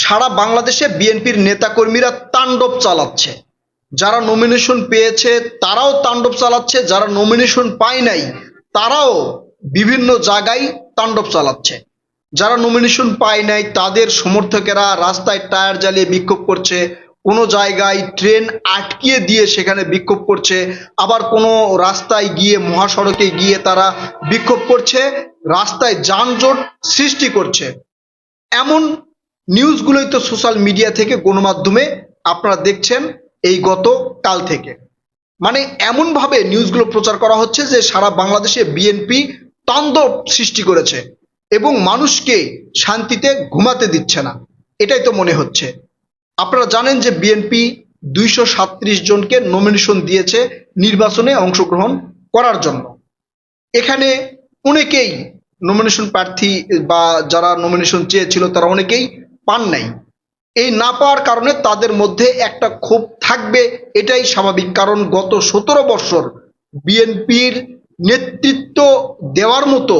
সারা বাংলাদেশে বিএনপির নেতাকর্মীরা তাণ্ডব চালাচ্ছে। যারা নমিনেশন পেয়েছে, তারাও তাণ্ডব চালাচ্ছে। যারা নমিনেশন পায় নাই, তারাও বিভিন্ন জায়গায় তাণ্ডব চালাচ্ছে। যারা নমিনেশন পায় নাই, তাদের সমর্থকেরা রাস্তায় টায়ার জ্বালিয়ে বিক্ষোভ করছে। কোনো জায়গায় ট্রেন আটকিয়ে দিয়ে সেখানে বিক্ষোভ করছে। আবার কোনো রাস্তায় গিয়ে, মহাসড়কে গিয়ে তারা বিক্ষোভ করছে। রাস্তায় যানজট সৃষ্টি করছে। এমন নিউজগুলোই তো সোশ্যাল মিডিয়া থেকে গণমাধ্যমে আপনারা দেখছেন এই গত কাল থেকে। মানে এমনভাবে নিউজগুলো প্রচার করা হচ্ছে যে সারা বাংলাদেশে বিএনপি তাণ্ডব সৃষ্টি করেছে এবং মানুষকে শান্তিতে ঘুমাতে দিচ্ছে না। এটাই তো মনে হচ্ছে। আপনারা জানেন যে বিএনপি দুইশো জনকে নমিনেশন দিয়েছে নির্বাচনে অংশগ্রহণ করার জন্য। এখানে অনেকেই নমিনেশন প্রার্থী বা যারা নমিনেশন চেয়েছিল তারা অনেকেই পান নাই। এই না পাওয়ার কারণে তাদের মধ্যে একটা ক্ষোভ থাকবে, এটাই স্বাভাবিক। কারণ গত সতেরো বছর বিএনপির নেতৃত্ব দেওয়ার মতো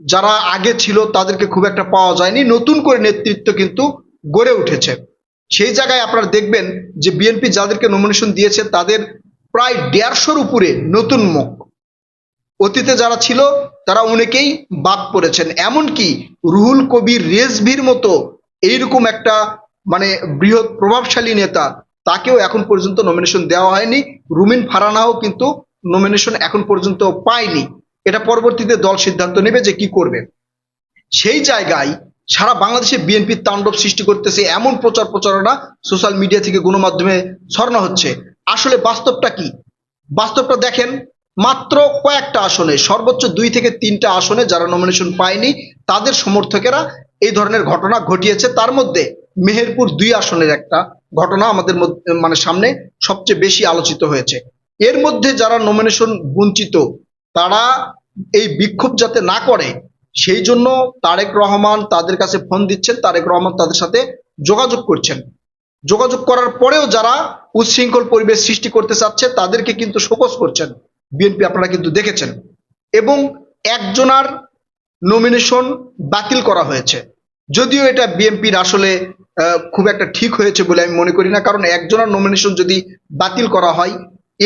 যারা আগে ছিল, তাদেরকে খুব একটা পাওয়া যায়নি। নতুন করে নেতৃত্ব কিন্তু গড়ে উঠেছে। সেই জায়গায় আপনারা দেখবেন যে বিএনপি যাদেরকে নমিনেশন দিয়েছে, তাদের প্রায় দেড়শোর উপরে নতুন মুখ। অতীতে যারা ছিল, তারা অনেকেই বাদ পড়েছেন। এমনকি রুহুল কবির রেজভির মতো এইরকম একটা মানে বৃহৎ প্রভাবশালী নেতা, তাকেও এখন পর্যন্ত নমিনেশন দেওয়া হয়নি। রুমিন ফারানাও কিন্তু নমিনেশন এখন পর্যন্ত পায়নি। এটা পরবর্তীতে দল সিদ্ধান্ত নেবে যে কি করবে। সেই জায়গায় সারা বাংলাদেশে বিএনপি তাণ্ডব সৃষ্টি করতেছে, এমন প্রচার প্রচারণা সোশ্যাল মিডিয়া থেকে গণমাধ্যমে ছড়ানো হচ্ছে। আসলে বাস্তবটা কি? বাস্তবটা দেখেন, মাত্র কয়েকটা আসনে, সর্বোচ্চ দুই থেকে তিনটা আসনে যারা নমিনেশন পায়নি, তাদের সমর্থকেরা এই ধরনের ঘটনা ঘটিয়েছে। তার মধ্যে মেহেরপুর দুই আসনের একটা ঘটনা আমাদের মানে সামনে সবচেয়ে বেশি আলোচিত হয়েছে। এর মধ্যে যারা নমিনেশন বঞ্চিত, তারা এই বিক্ষোভ যাতে না করে, সেই জন্য তারেক রহমান তাদের কাছে ফোন দিচ্ছেন, তারেক রহমান তাদের সাথে যোগাযোগ করছেন। যোগাযোগ করার পরেও যারা উচ্ছৃঙ্খল পরিবেশ সৃষ্টি করতে চাচ্ছে, তাদেরকে কিন্তু শোকস করছেন। বিএনপি আপনারা কিন্তু দেখেছেন। এবং একজনার নমিনেশন বাতিল করা হয়েছে। যদিও এটা বিএনপির আসলে খুব একটা ঠিক হয়েছে বলে আমি মনে করি না, কারণ একজনের নমিনেশন যদি বাতিল করা হয়,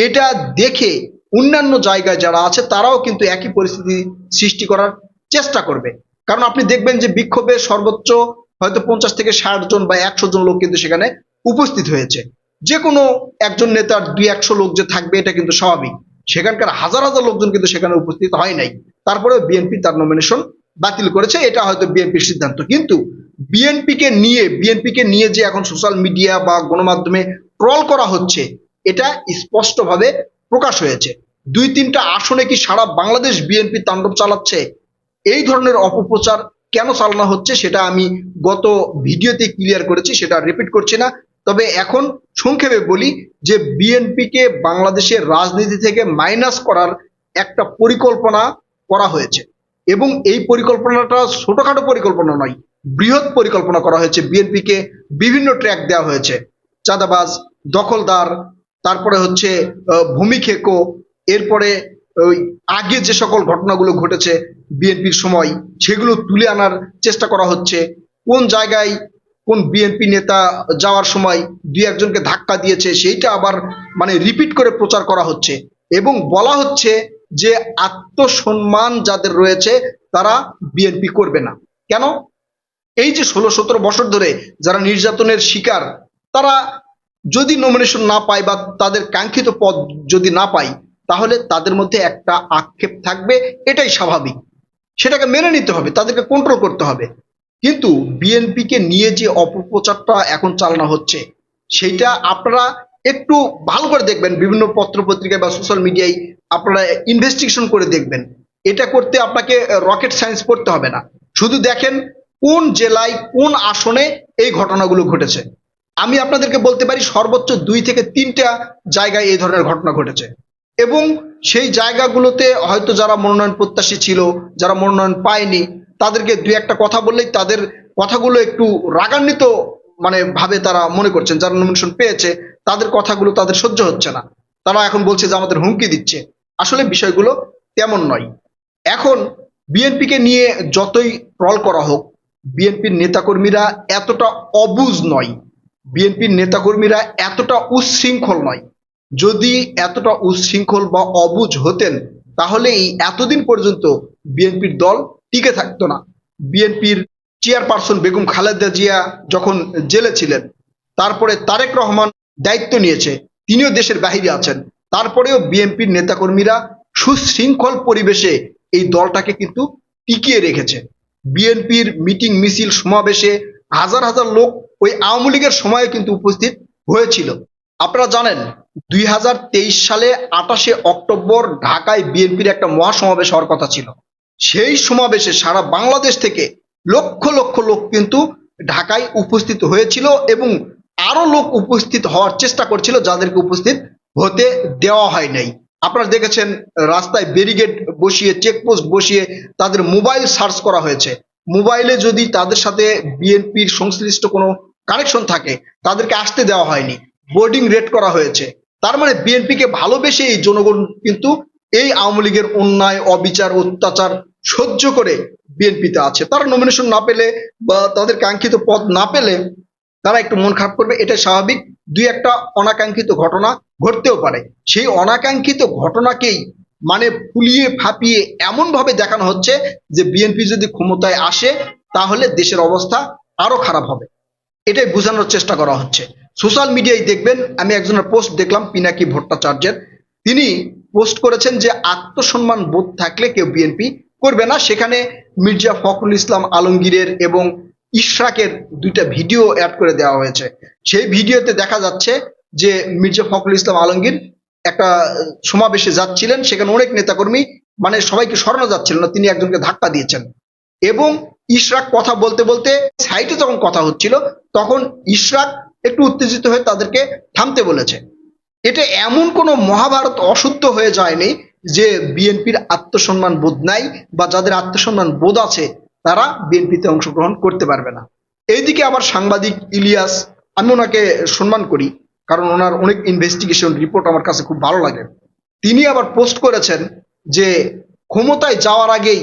এটা দেখে অন্যান্য জায়গায় যারা আছে, তারাও কিন্তু একই পরিস্থিতি সৃষ্টি করার চেষ্টা করবে। কারণ আপনি দেখবেন যে বিক্ষোভে সর্বোচ্চ হয়তো পঞ্চাশ থেকে ষাট জন বা একশো জন লোক কিন্তু সেখানে উপস্থিত হয়েছে। যে কোনো একজন নেতার দুই একশো লোক যে থাকবে, এটা কিন্তু স্বাভাবিক। সেখানকার হাজার হাজার লোকজন কিন্তু সেখানে উপস্থিত হয় নাই। তারপরে বিএনপি তার নমিনেশন বাতিল করেছে, এটা হয়তো বিএনপির সিদ্ধান্ত। কিন্তু বিএনপিকে নিয়ে বিএনপিকে নিয়ে যে এখন সোশ্যাল মিডিয়া বা গণমাধ্যমে ট্রল করা হচ্ছে, এটা স্পষ্টভাবে প্রকাশ হয়েছে। দুই তিনটা আসনে কি সারা বাংলাদেশ বিএনপি তাণ্ডব চালাচ্ছে? এই ধরনের অপপ্রচার কেন চালানো হচ্ছে সেটা আমি গত ভিডিওতে ক্লিয়ার করেছি, সেটা রিপিট করছি না। তবে এখন সংক্ষেপে বলি যে বিএনপিকে বাংলাদেশের রাজনীতি থেকে মাইনাস করার একটা পরিকল্পনা করা হয়েছে। এবং এই পরিকল্পনাটা ছোটখাটো পরিকল্পনা নয়, বৃহৎ পরিকল্পনা করা হয়েছে বিএনপিকে, বিভিন্ন ট্র্যাক দেওয়া হয়েছে। চাঁদাবাজ, দখলদার, তারপরে হচ্ছে ভূমি খেকো, এরপরে ওই আগে যে সকল ঘটনাগুলো ঘটেছে বিএনপির সময়, সেগুলো তুলে আনার চেষ্টা করা হচ্ছে। কোন জায়গায় কোন বিএনপি নেতা যাওয়ার সময় দুই একজনকে ধাক্কা দিয়েছে, সেইটা আবার মানে রিপিট করে প্রচার করা হচ্ছে। এবং বলা হচ্ছে যে আত্মসম্মান যাদের রয়েছে, তারা বিএনপি করবে না। কেন? এই যে ষোলো সতেরো বছর ধরে যারা নির্যাতনের শিকার, তারা যদি নমিনেশন না পায় বা তাদের কাঙ্ক্ষিত পদ যদি না পায়, তাহলে তাদের মধ্যে একটা আক্ষেপ থাকবে, এটাই স্বাভাবিক। সেটাকে মেনে নিতে হবে, তাদেরকে কন্ট্রোল করতে হবে। কিন্তু বিএনপিকে নিয়ে যে অপপ্রচারটা এখন চালানো হচ্ছে সেইটা আপনারা একটু ভালো করে দেখবেন বিভিন্ন পত্র পত্রিকায় বা সোশ্যাল মিডিয়ায় আপনারা ইনভেস্টিগেশন করে দেখবেন। এটা করতে আপনাকে রকেট সায়েন্স পড়তে হবে না। শুধু দেখেন কোন জেলায় কোন আসনে এই ঘটনাগুলো ঘটেছে। আমি আপনাদেরকে বলতে পারি, সর্বোচ্চ দুই থেকে তিনটা জায়গায় এই ধরনের ঘটনা ঘটেছে। এবং সেই জায়গাগুলোতে হয়তো যারা মনোনয়ন প্রত্যাশী ছিল, যারা মনোনয়ন পায়নি, তাদেরকে দুই একটা কথা বললেই তাদের কথাগুলো একটু রাগান্বিত মানে ভাবে তারা মনে করছেন, যারা নমিনেশন পেয়েছে, তাদের কথাগুলো তাদের সহ্য হচ্ছে না। তারা এখন বলছে যে আমাদের হুমকি দিচ্ছে। আসলে বিষয়গুলো তেমন নয়। এখন বিএনপিকে নিয়ে যতই ট্রল করা হোক, বিএনপির নেতাকর্মীরা এতটা অবুজ নয়। বিএনপির নেতাকর্মীরা এতটা উচ্ছৃঙ্খল নয়। যদি এতটা উচ্ছৃঙ্খল বা অবুজ হতেন, তাহলে এই এতদিন পর্যন্ত বিএনপির দল টিকে থাকতো না। বিএনপির চেয়ারপারসন বেগম খালেদা জিয়া যখন জেলে ছিলেন, তারপরে তারেক রহমান দায়িত্ব নিয়েছে, তিনিও দেশের বাহিরে আছেন। তারপরেও বিএনপির নেতাকর্মীরা সুশৃঙ্খল পরিবেশে এই দলটাকে কিন্তু টিকিয়ে রেখেছে। বিএনপির মিটিং মিছিল সমাবেশে হাজার হাজার লোক ওই আওয়ামী লীগের সময়ে কিন্তু উপস্থিত হয়েছিল। আপনারা জানেন, দুই হাজার তেইশ সালে আটাশে অক্টোবর ঢাকায় বিএনপির একটা মহাসমাবেশ হওয়ার কথা ছিল। সেই সমাবেশে সারা বাংলাদেশ থেকে লক্ষ লক্ষ লোক কিন্তু ঢাকায় উপস্থিত হয়েছিল এবং আরও লোক উপস্থিত হওয়ার চেষ্টা করছিল যাদেরকে উপস্থিত হতে দেওয়া হয় নাই। আপনারা দেখেছেন, রাস্তায় ব্যারিগেড বসিয়ে, চেকপোস্ট বসিয়ে তাদের মোবাইল সার্চ করা হয়েছে। মোবাইলে যদি তাদের সাথে বিএনপির সংশ্লিষ্ট কোনো কানেকশন থাকে, তাদেরকে আসতে দেওয়া হয়নি। বোর্ডিং রেট করা হয়েছে। তার মানে বিএনপিকে ভালোবেসে এই জনগণ কিন্তু এই আওয়ামী লীগের অন্যায়, অবিচার, অত্যাচার সহ্য করে বিএনপিতে আছে। তারা নমিনেশন না পেলে বা তাদের কাঙ্ক্ষিত পদ না পেলে তারা একটু মন খারাপ করবে এটা স্বাভাবিক। দুই একটা অনাকাঙ্ক্ষিত ঘটনা ঘটতেও পারে। সেই অনাকাঙ্ক্ষিত ঘটনাকেই মানে ফুলিয়ে ফাঁপিয়ে এমন ভাবে দেখানো হচ্ছে যে বিএনপি যদি ক্ষমতায় আসে, তাহলে দেশের অবস্থা আরও খারাপ হবে। এটাই বোঝানোর চেষ্টা করা হচ্ছে। সোশ্যাল মিডিয়ায় দেখবেন, আমি একজনের পোস্ট দেখলাম, পিনাকি ভট্টাচার্যের। তিনি পোস্ট করেছেন যে আত্মসম্মান বোধ থাকলে কেউ বিএনপি করবে না। সেখানে মির্জা ফখরুল ইসলাম আলমগীরের এবং ইশরাকের দুইটা ভিডিও অ্যাড করে দেওয়া হয়েছে। সেই ভিডিওতে দেখা যাচ্ছে যে মির্জা ফখরুল ইসলাম আলমগীর একটা সমাবেশে যাচ্ছিলেন, সেখানে অনেক নেতাকর্মী মানে সবাইকে সরানো যাচ্ছিল না, তিনি একজনকে ধাক্কা দিয়েছেন। এবং ইশরাক কথা বলতে বলতে সাইটে যখন কথা হচ্ছিল, তখন ইশরাক একটু উত্তেজিত হয়ে তাদেরকে থামতে বলেছে। এটা এমন কোনো মহাভারত অশুদ্ধ হয়ে যায়নি যে বিএনপির আত্মসম্মান বোধ নাই বা যাদের আত্মসম্মান বোধ আছে, তারা বিএনপিতে অংশগ্রহণ করতে পারবে না। এইদিকে আবার সাংবাদিক ইলিয়াস আমি ওনাকে সম্মান করি। কারণ ওনার অনেক ইনভেস্টিগেশন রিপোর্ট আমার কাছে খুব ভালো লাগে। তিনি আবার পোস্ট করেছেন যে ক্ষমতায় যাওয়ার আগেই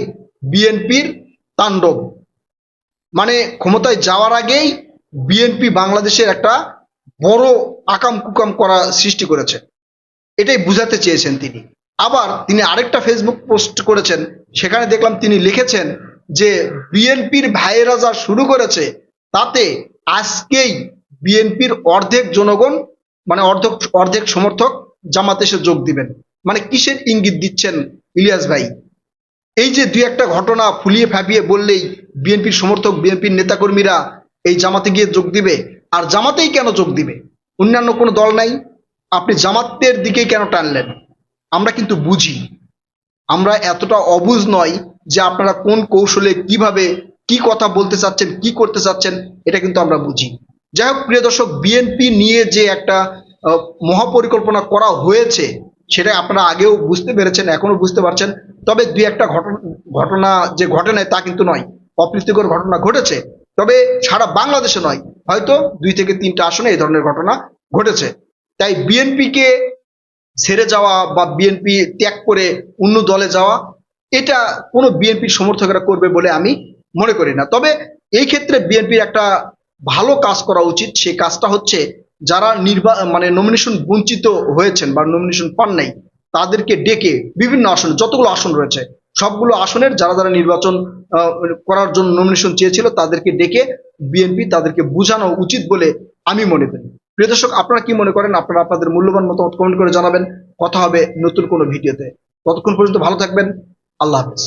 বিএনপির তাণ্ডব। মানে ক্ষমতায় যাওয়ার আগেই বিএনপি বাংলাদেশের একটা বড় আকাম কুকাম করা সৃষ্টি করেছে। এটাই বুঝাতে চেয়েছেন তিনি। আবার তিনি আরেকটা ফেসবুক পোস্ট করেছেন, সেখানে দেখলাম তিনি লিখেছেন যে বিএনপির ভাইয়েরা যা শুরু করেছে, তাতে আজকেই বিএনপির অর্ধেক জনগণ মানে অর্ধেক অর্ধেক সমর্থক জামাতে এসে যোগ দিবেন। মানে কিসের ইঙ্গিত দিচ্ছেন ইলিয়াস ভাই? এই যে দুই একটা ঘটনা ফুলিয়ে ফাঁপিয়ে বললেই বিএনপির সমর্থক, বিএনপির নেতাকর্মীরা এই জামাতে গিয়ে যোগ দিবে, আর জামাতেই কেন যোগ দিবে? অন্যান্য কোনো দল নাই। আপনি জামাতের দিকেই কেন টানলেন? আমরা কিন্তু বুঝি। আমরা এতটা অবুঝ নয় যে আপনারা কোন কৌশলে কীভাবে কি কথা বলতে চাচ্ছেন, কি করতে চাচ্ছেন, এটা কিন্তু আমরা বুঝি। যাই হোক, প্রিয় দর্শক বিএনপি নিয়ে যে একটা মহাপরিকল্পনা করা হয়েছে, সেটা আপনারা আগেও বুঝতে পেরেছেন এখনও বুঝতে পারছেন। তবে দুই একটা ঘটনা ঘটনা যে ঘটে নাই তা কিন্তু নয়। অপ্রীতিকর ঘটনা ঘটেছে। তবে সারা বাংলাদেশে নয়, হয়তো দুই থেকে তিনটা আসনে এই ধরনের ঘটনা ঘটেছে। তাই বিএনপিকে ছেড়ে যাওয়া বা বিএনপি ত্যাগ করে অন্য দলে যাওয়া, এটা কোনো বিএনপির সমর্থকেরা করবে বলে আমি মনে করি না। তবে এই ক্ষেত্রে বিএনপির একটা ভালো কাজ করা উচিত। সেই কাজটা হচ্ছে যারা নির্বা মানে নমিনেশন বঞ্চিত হয়েছেন বা নমিনেশন পান নাই, তাদেরকে ডেকে বিভিন্ন আসনে, যতগুলো আসন রয়েছে, সবগুলো আসনের যারা যারা নির্বাচন করার জন্য নমিনেশন চেয়েছিল, তাদেরকে ডেকে বিএনপি তাদেরকে বোঝানো উচিত বলে আমি মনে করি। প্রিয় দর্শক, আপনারা কি মনে করেন? আপনারা আপনাদের মূল্যবান মতামত কমেন্ট করে জানাবেন। কথা হবে নতুন কোনো ভিডিওতে। ততক্ষণ পর্যন্ত ভালো থাকবেন। আল্লাহ হাফেজ।